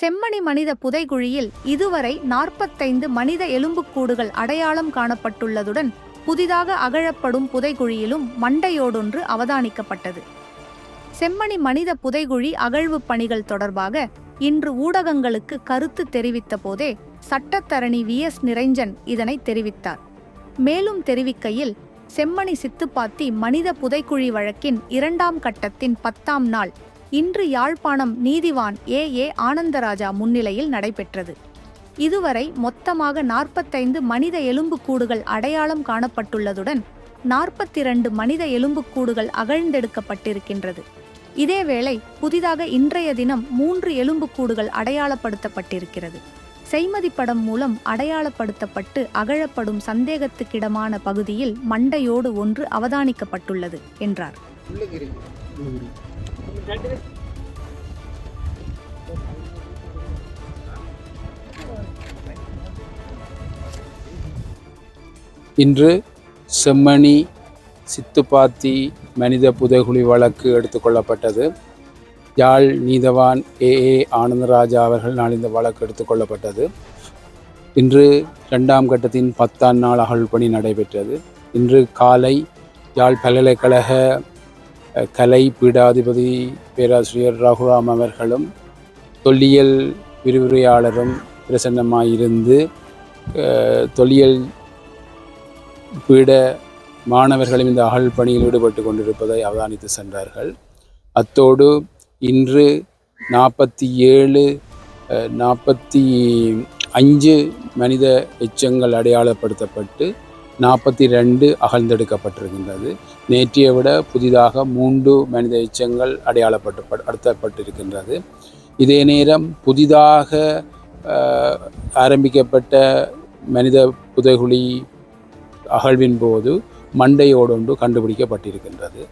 செம்மணி மனித புதைகுழியில் இதுவரை நாற்பத்தைந்து மனித எலும்புக்கூடுகள் அடையாளம் காணப்பட்டுள்ளதுடன் புதிதாக அகழப்படும் புதைகுழியிலும் மண்டையோடொன்று அவதானிக்கப்பட்டது. செம்மணி மனித புதைகுழி அகழ்வு பணிகள் தொடர்பாக இன்று ஊடகங்களுக்கு கருத்து தெரிவித்த போதே சட்டத்தரணி வி. எஸ். நிரஞ்சன் இதனை தெரிவித்தார். மேலும் தெரிவிக்கையில் செம்மணி சித்துப்பாத்தி மனித புதைக்குழி வழக்கின் இரண்டாம் கட்டத்தின் பத்தாம் நாள் இன்று யாழ்ப்பாணம் நீதிவான் ஏ. ஏ. ஆனந்தராஜா முன்னிலையில் நடைபெற்றது. இதுவரை மொத்தமாக நாற்பத்தைந்து மனித எலும்புக்கூடுகள் அடையாளம் காணப்பட்டுள்ளதுடன் நாற்பத்திரண்டு மனித எலும்புக்கூடுகள் அகழ்ந்தெடுக்கப்பட்டிருக்கின்றது. இதேவேளை புதிதாக இன்றைய தினம் மூன்று எலும்புக்கூடுகள் அடையாளப்படுத்தப்பட்டிருக்கிறது. செய்மதி படம் மூலம் அடையாளப்படுத்தப்பட்டு அகழப்படும் சந்தேகத்துக்கிடமான பகுதியில் மண்டையோடு ஒன்று அவதானிக்கப்பட்டுள்ளது என்றார். இன்று செம்மணி சித்துப்பாத்தி மனித புதைகுழி வழக்கு எடுத்துக்கொள்ளப்பட்டது யாழ் நீதவான் ஏ. ஏ. ஆனந்தராஜா அவர்கள் நாள் இந்த வழக்கு எடுத்துக்கொள்ளப்பட்டது இன்று இரண்டாம் கட்டத்தின் பத்தாம் நாள் அகழ்பணி நடைபெற்றது. இன்று காலை யாழ் பல்கலைக்கழக கலை பீடாதிபதி பேராசிரியர் ரகுராம் அவர்களும் தொல்லியல் விரிவுரையாளரும் பிரசன்னமாயிருந்து தொல்லியல் பீட மாணவர்களும் இந்த அகழ் பணியில் ஈடுபட்டு கொண்டிருப்பதை அவதானித்து சென்றார்கள். அத்தோடு இன்று நாற்பத்தி ஏழு நாற்பத்தி அஞ்சு மனித எச்சங்கள் அடையாளப்படுத்தப்பட்டு நாற்பத்தி ரெண்டு அகழ்ந்தெடுக்கப்பட்டிருக்கின்றது. நேற்றைய விட புதிதாக மூன்று மனித எச்சங்கள் அடையாளப்பட்டு அடுத்தப்பட்டிருக்கின்றது. இதே நேரம் புதிதாக ஆரம்பிக்கப்பட்ட மனித புதைகுழி அகழ்வின் போது மண்டையோடொன்று கண்டுபிடிக்கப்பட்டிருக்கின்றது.